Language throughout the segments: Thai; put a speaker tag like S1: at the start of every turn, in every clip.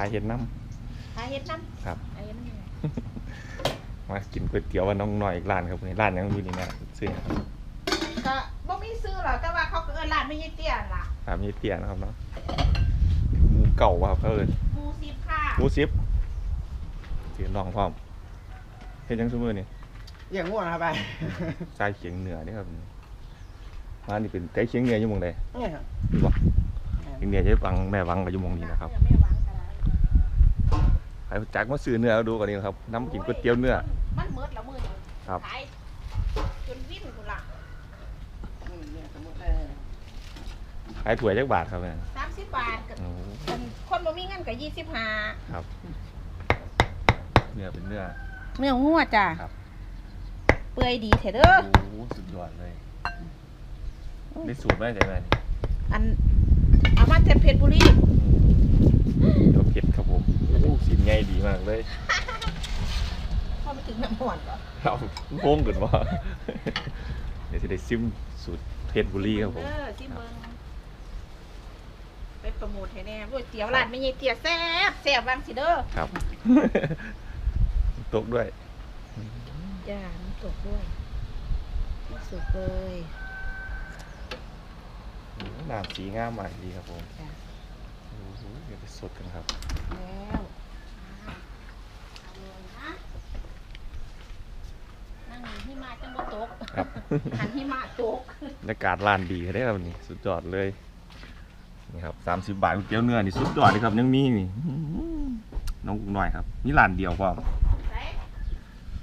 S1: ายเห็ดน้
S2: หาเฮ็ดน้ำ
S1: ครับำ
S2: หาเฮ็ดน้ำ
S1: มากินก๋วยเตี๋ยวว่าน้องหน่อยอีกร้านครับนี่ร้านยังอยู่นี่แม่ซื้อนะครับ
S2: ก็บ่มีซื้อหรอกแต่ว่าเขาก็เอิ้นร้านไม่ใช่เตี้ยนล่ะ
S1: ตามยี่เตี๋ยนะครับเนาะหมูเก่าว่ะครับเขาเอิญ
S2: หมูสิบค่ะ
S1: หมูซิปเสียงรองพร้อมเห็นยังซุมือนี่
S3: อย่างง่วงนะครับไป
S1: ชายเขียงเหนือนี่ครับมานี่เป็นแต่เขียงเหนืออยู่หมองใด
S3: เนี่ยครับ
S1: รู้บ่เขียงเหนือจะวังแม่วังกับอยู่หมองนี้นะครับ
S2: แม่หวังก็ได้
S1: ไปจักมาซื้อเนื้อดูก่อนนี่นะครับน้ำกินก๋วยเตี๋ยวเนื้อ
S2: มันเมิดละมื้อนี้
S1: ครับ
S2: ขายจนวิ่นพุ่นล่ะ
S3: อืมเนี่ยสมมติเออ
S1: ขายถั่วยจักบาทครับเนี่ย
S2: 30บาทก็
S1: โอ้
S2: คันคนบ่มีเงินก็25
S1: ครับเนื้อเป็นเนื้อ
S2: เนื้องัวจ้ะ
S1: ครับ
S2: เปื่อยดีแท้เด้อ
S1: โอ้โหสุดยอดเลยได้สูตรไหมใจแม่นี่
S2: อันเอามาจากเพชรบุรี
S1: ตัวเผ็ดครับผมโอ้ สินใหญ่ดีมากเลย
S2: พอไปถึงน้ำห่อนก่อน
S1: เอาโค้งกันว่าเดี๋ยวจะได้ซิมสูตรเพชรบุรีครับผม
S2: เออที่เมืองไปโปรโมทให้แน่ก๋วยเตี๋ยวร้านไม่ใช่เตี๋ยแซ่บแซ่บวางสิเด้อ
S1: ครับตกด้วย
S2: จ้าน้ำตกด้วยสุกเลย
S1: น้ำสีงามมากดีครับผม
S2: จ้ะ
S1: โอ้โหเดี๋ยวไปสดกันครับ
S2: แล้วอ่าเอาเลยนะนั่งหิ มะจังบ่ตก
S1: ครับ
S2: หันหิมะตก
S1: บรรยากาศร้านดีได้ครับนี่สุดยอดเลย นี่ครับสามสิบบาทก๋วยเตี๋ยวเนื้อนี่สุดยอดเลยครับยังมีนี่อื้อหือน้องกุ๊กหน่อยครับนี่ร้านเดียวพร้อม
S2: ไหน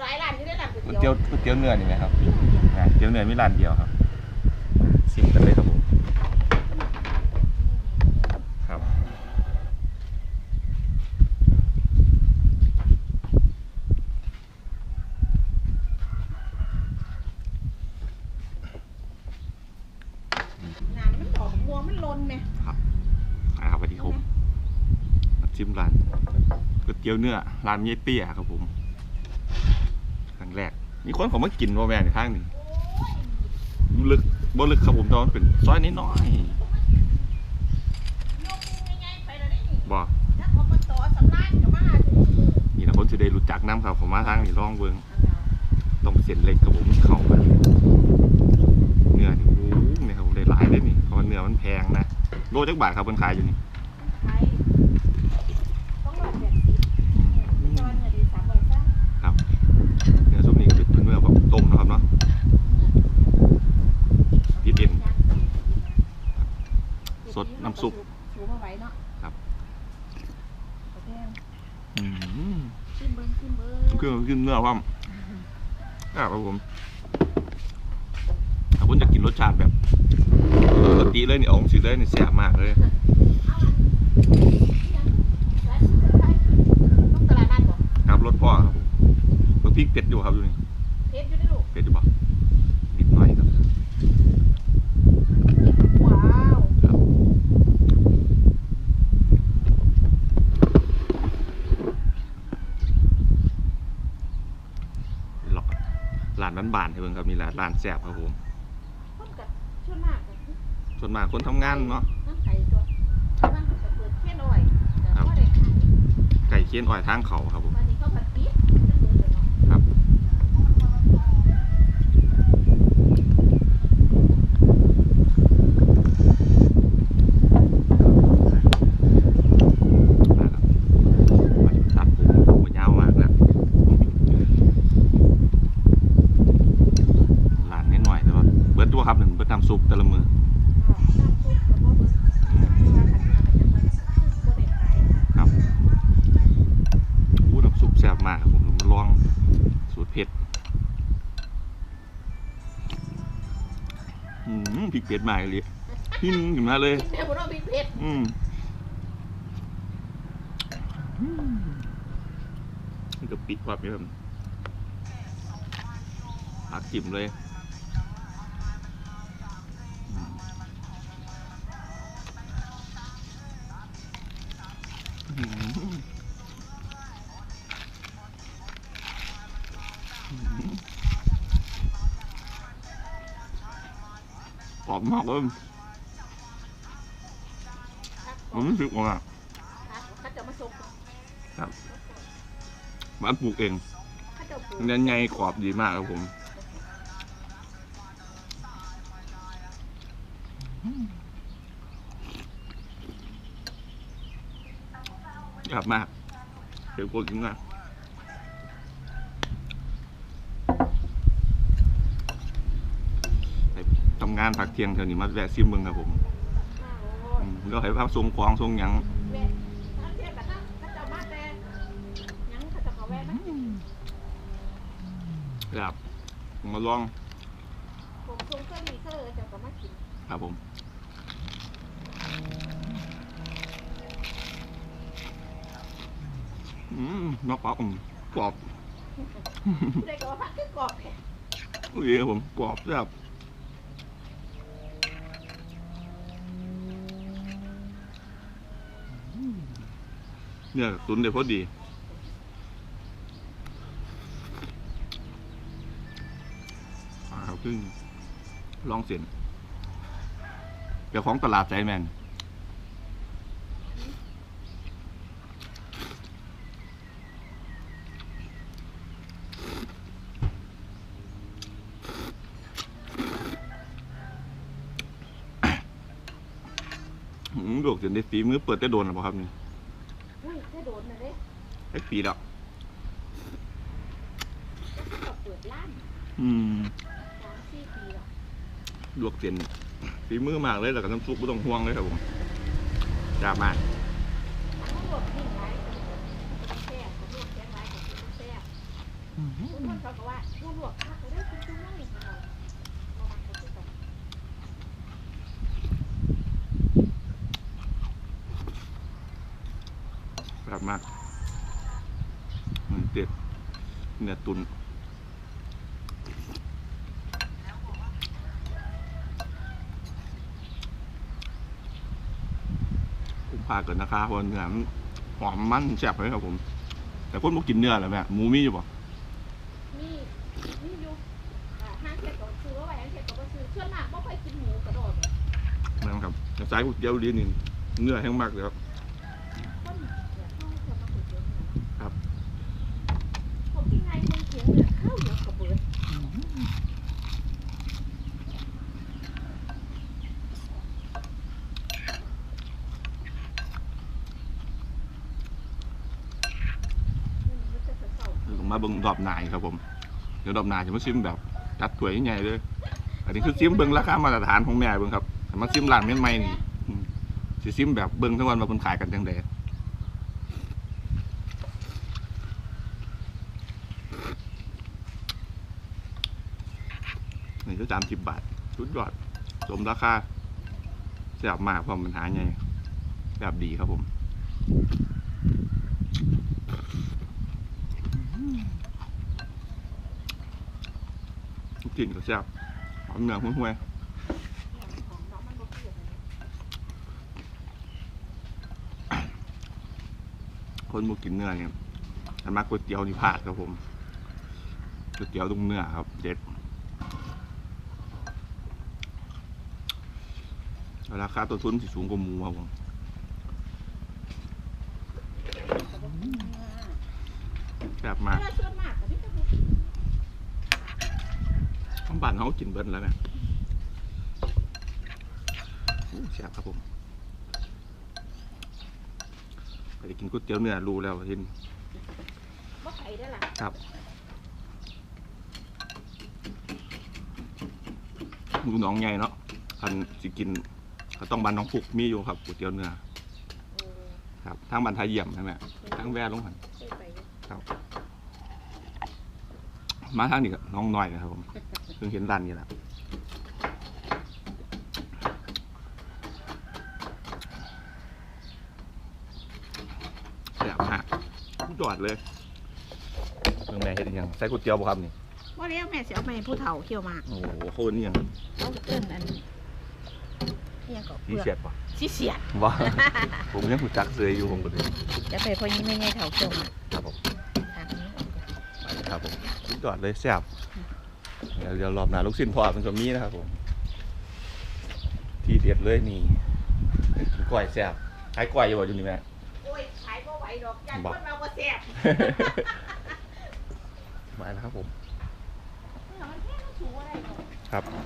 S2: หลายร้านอยู่ได้ร้านก๋วย
S1: ก๋วย
S2: เตี๋
S1: เตี๋
S2: ย
S1: ยววก๋วยเตี๋ยวเนื้อนี่ไหมครับ อ่าก๋วยเตี๋ยวเนื้อมีร้านเดียวครับซิมกันเลยครับผมครับ
S2: งานมันดอกบัวมั นไหม
S1: ครับอ่าครับสวัสดีครับมาชิมร้านก๋วยเตี๋ยวเนื้อร้านเยเตี้ยครับผมครั้งแรก มีคนเขามากินว่าแม่ในทางนี้ลึกบ่ลึกครับผมต่ว่ามันเป็นซอยน้อย
S2: ยกง่ายๆไปแล้วได้นี่
S1: ๆบ่
S2: ถ้าอก
S1: นี่นะคนจะได้รู้จักน้ำครับผมมาทางนี้ลองเบิงต้องเส้นเล็กครับผมเข้ากันเนื้อนี่โอ้โหนี่ครับผมได้หลาย เลยนี่เพราะว่าเนื้อมันแพงนะโลจักบาทครับเพิ่นขายอยู่นี่
S2: ขายต้องร้อยแปดสิบไม่ตอนเงินดีสามร้อยเก้า
S1: ครับเนื้อซุปนี่ก็เป็นเนื้อแบบต้มนะครับเนาะติดเอ็นสดน้ำซุป
S2: สูมาไว้เนาะ
S1: ครับ
S2: โอเค
S1: อืม
S2: ขึ้นเบิ้งขึ้นเบิ้ง
S1: เครื่องขึ้นเนื้อความอ่าครับผมถ้าคุณจะกินรสชาติแบบปก ติเลยนี่เอาสิเลยนี่แซ่บมากเลย
S2: เอาอันยังร้านสุดท้ายต้องตลาดนัดบ่
S1: ครับรสพ่อครับผมบางพริกเผ็ดอยู่ครับอยู่นี่
S2: เพชรอยู่ได้ลูก
S1: เผ็ดอยู่บ่นิดหน่อยครับ
S2: ว้าว
S1: ครับล็อกร้านบ้านๆให้เบิ่งครับนี่แหละร้านแซ่บครับผม
S2: คนกับชุดมากกับ
S1: ส่วนมากคนทำงานเนาะ
S2: น้ำไก่ตัวบ้านเขาจะเปิดแค่น้อยแต่
S1: ครับ
S2: ก็ได้ขาย
S1: ไก่เคียนอ้อยทางเขาครับผม
S2: วันนี้เขาผัดปี๊บเป็นเบอร์เลยเนาะ
S1: ครับนะครับมาอยู่ตัดผมผมยาวมากแล้วหลานนิดหน่อยแต่ว่าเบิร์ดตัวครับหนึ่งเบิร์ดน้ำซุปแต่ละมือ
S2: เผ็
S1: ดมากเลยหิ้นขึ้นมาเลย
S2: แม่บ่ต้องพริกเผ็ด
S1: อืมอืมนี่ก็ปิดความเยอะผักจิ้มเลยอืมอืม รอบมากเลยผมรู้สึกว่า
S2: เขาจะมาส่ง
S1: ครับบ้านปลูกเอง
S2: เขาเจ้าปลูก
S1: เนื้อไงกรอบดีมากครับผมกลับมากเดี๋ยวกดกินมากไป ทำงานพักเที่ยงเท่านี้มาแวะซิมเมืองครับผม
S2: อ้าว
S1: อืมก็ให้ภาพทรงของทรงหยัง
S2: แม่ถ้าเทียบกับถ้าถ้าเจ้ามาแต่หยังเขาเจะเขาแวะมากิน
S1: ครับมาลอง
S2: ผมคงเคยมีเคยเจ้าก็มากิน
S1: ครับผมอืมนอกปลาอืมกรอบ
S2: เด็กก็ว่าพักคือกรอบแท้
S1: อุ้ยครับผมกรอบแบบ เนี่ยตุนเดี๋ยวพอดีอ่าครับซึ่งลองเสียนเดี๋ยวของตลาดใจแมนอืมดวกเสียนได้ฝีมือเปิดได้โดนหรือเปล่าครับนี่
S2: ย โดนนะเด้
S1: ไอ้ปีแล้ว
S2: ก็เปิดร้าน
S1: อืม
S2: สามสี่ปีแล้ว
S1: ลวกเส้นฝีมือมากเลยแล้วก็น้ำซุปไม่ต้องห่วงเลยครับผมจ้ามาก
S2: เขาลวกนิ่งไรก็แซ่บเขาลวกแข็งไรก็กินแซ่บคุณพ่อเขาก็ว่าลวกลวกพักก็ได้คุณจุ้งน้อยเขาเอามาเขาจะต้อง
S1: แบบมากมันเด็ดเนื้อตุนคุ้มค่าเกินนะคะเพราะเนื้อมันหอมมันแซ่บเลยครับผม แต่คนบ่กินเนื้อเหรอแม่หมูมีอยู่ป่ะ
S2: นี่นี่อยู่อ่าห้างเช็ดก็ซื้อว่าไว้ห้างเช็ดก็ซื้อส่วนมากไม่ค่อยกินหมูกระโดดเลย
S1: นั่นครับแต่สายก๋วยเตี๋ยวเรียนนี่เนื้อแห้งมากเลยครับ
S2: ต้นเนี่ยเข้าจะมาก๋วยเตี๋ยวเนี่ย
S1: ครับ
S2: ผมกินไงคนเขียนเนี่ยข้าวเหนียวกับเบิร์ดอืมมันจะเศร้าๆ
S1: ลงมา เบิ่งดอบนายครับผมเดี๋ยวดอบนายจะมาซิมแบบจัดถ้วยใหญ่เลยอันนี้คือซิมเบิ่งราคามาตรฐานของแม่เบิ่งครับมาซิมร้านใหม่นี่สิซิมแบบเบิ่งทั้งวันว่าเพิ่นขายกันจังไดนี่ก็จามสิบบาทชุดยอดสมราคาแซ่บมากเพราะมันหาไงแบบดีครับผม กลิ่นก็แซ่บหอมเนื้อห่วย
S2: ของน้องมันบ่เปรี้วเลย
S1: ๆคนบ่กินเนื้อเนี่ยอันมากก๋วยเตี๋ยวนี่พลาดครับผมก๋วยเตี๋ยวตรงเนื้อครับ เด็ดราคาต้นทุนสิสูงกว่าหมูครับผม แซ่บมาก
S2: เนื้อส่วนมากก็ไม่ต้อง
S1: ทั้งบ้านเขากินเบิ้ลแล้วเนี่ยอู้แซ่บครับผมไปกินก๋วยเตี๋ยวเนื้อรู้แล้วทีนี้
S2: บ่ไข่ได้ล่ะ
S1: ครับมือน้องใหญ่เนาะพันสิกินก็ต้องบ้านน้องผูกมีอยู่ครับก๋วยเตี๋ยวเนื้อ
S2: โอ้
S1: ครับทางบ้านทาเยี่ยมใช่ไหมทางแว่ลงหัน
S2: เคยไปอยู่
S1: มาทางนี้ก็น้องน้อยนะครับผมเพิ่งเห็นร้านนี้แหละแซ่บมากจอดเลยเพิ่งแม่เห็นยังใส่ก๋วยเตี๋ยวบ่ครับนี่
S2: ว่าแล้วแม่สิเอาไปให้ผู้เฒ่าเคี่ยวหมาก
S1: โอ้โหเขาเป็นยัง
S2: เอาเอิ้นอันนี้ยังก็
S1: พี่
S2: เปลือก
S1: เสียดป่ะ
S2: สิเสียด
S1: ว่า ผมยังหูจักเสยอยู่ผมก็เลย
S2: จะไปพอยิ่งไม่ใหญ่เฒ่าเคี่ยวหมาก
S1: ครับผม
S2: ทางนี้
S1: ไปเลยครับผมสุดยอดเลยแซ่บเดี๋ยวเดี๋ยวรอบหน้าลูกชิ้นพ่อเป็นก็มีนะครับผม ที่เด็ดเลยนี่กินกล้อยแซ่บขายกล้อยอยู่บ่อยู่นี่แม่
S2: โอ้ยขายบ่ไหวดอกยันคนเราบ่แซ่บ
S1: มาแล้วครับผม
S2: เออมันแค่ต้องถูอะไรดอก
S1: ครับ